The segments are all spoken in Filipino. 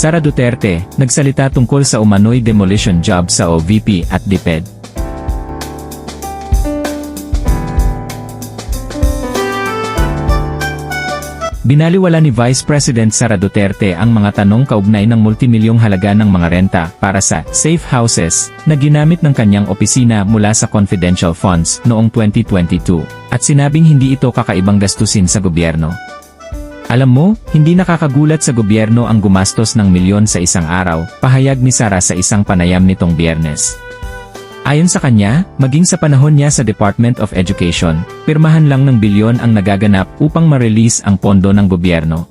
Sara Duterte, nagsalita tungkol sa umano'y demolition job sa OVP at DepEd. Binaliwala ni Vice President Sara Duterte ang mga tanong kaugnay ng multimilyong halaga ng mga renta para sa safe houses na ginamit ng kanyang opisina mula sa confidential funds noong 2022 at sinabing hindi ito kakaibang gastusin sa gobyerno. Alam mo, hindi nakakagulat sa gobyerno ang gumastos ng milyon sa isang araw, pahayag ni Sara sa isang panayam nitong biyernes. Ayon sa kanya, maging sa panahon niya sa Department of Education, pirmahan lang ng bilyon ang nagaganap upang ma-release ang pondo ng gobyerno.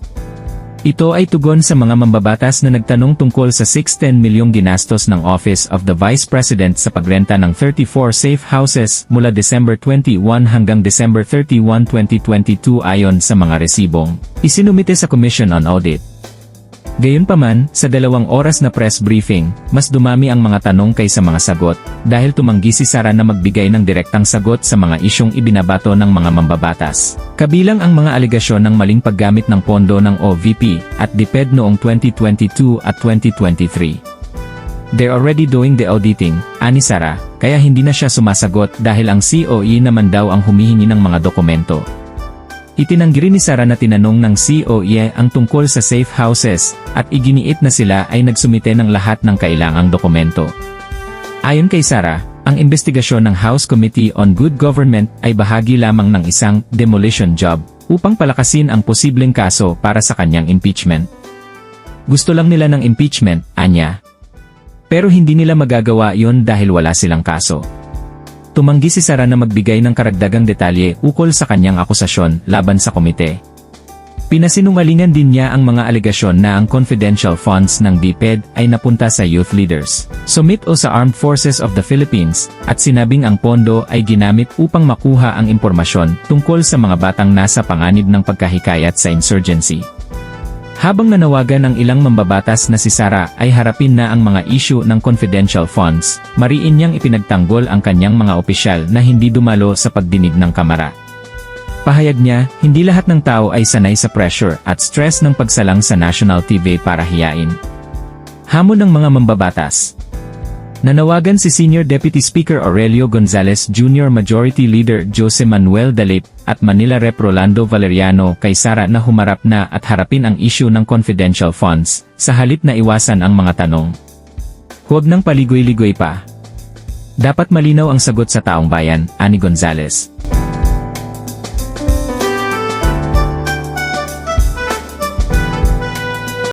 Ito ay tugon sa mga mambabatas na nagtanong tungkol sa 610 milyong ginastos ng Office of the Vice President sa pagrenta ng 34 safe houses mula December 21 hanggang December 31, 2022 ayon sa mga resibong isinumite sa Commission on Audit. Gayunpaman, sa dalawang oras na press briefing, mas dumami ang mga tanong kaysa mga sagot, dahil tumanggi si Sara na magbigay ng direktang sagot sa mga isyong ibinabato ng mga mambabatas. Kabilang ang mga alegasyon ng maling paggamit ng pondo ng OVP at DepEd noong 2022 at 2023. They're already doing the auditing, ani Sara, kaya hindi na siya sumasagot dahil ang COE naman daw ang humihingi ng mga dokumento. Itinanggi ni Sara na tinanong ng COE ang tungkol sa safe houses, at iginiit na sila ay nagsumite ng lahat ng kailangang dokumento. Ayon kay Sara, ang investigasyon ng House Committee on Good Government ay bahagi lamang ng isang demolition job upang palakasin ang posibleng kaso para sa kanyang impeachment. Gusto lang nila ng impeachment, anya. Pero hindi nila magagawa yon dahil wala silang kaso. Tumanggi si Sara na magbigay ng karagdagang detalye ukol sa kanyang akusasyon laban sa komite. Pinasinungalingan din niya ang mga alegasyon na ang confidential funds ng DepEd ay napunta sa youth leaders, sumit o sa Armed Forces of the Philippines, at sinabing ang pondo ay ginamit upang makuha ang impormasyon tungkol sa mga batang nasa panganib ng pagkahikayat sa insurgency. Habang nanawagan ang ilang mambabatas na si Sara ay harapin na ang mga issue ng confidential funds, mariin niyang ipinagtanggol ang kanyang mga opisyal na hindi dumalo sa pagdinig ng kamara. Pahayag niya, hindi lahat ng tao ay sanay sa pressure at stress ng pagsalang sa national TV para hiyain. Hamon ng mga mambabatas. Nanawagan si Senior Deputy Speaker Aurelio Gonzales Jr. Majority Leader Jose Manuel Dalip at Manila Rep Rolando Valeriano kay Sara na humarap na at harapin ang issue ng confidential funds, sa halip na iwasan ang mga tanong. Huwag nang paligoy-ligoy pa. Dapat malinaw ang sagot sa taong bayan, ani Gonzales.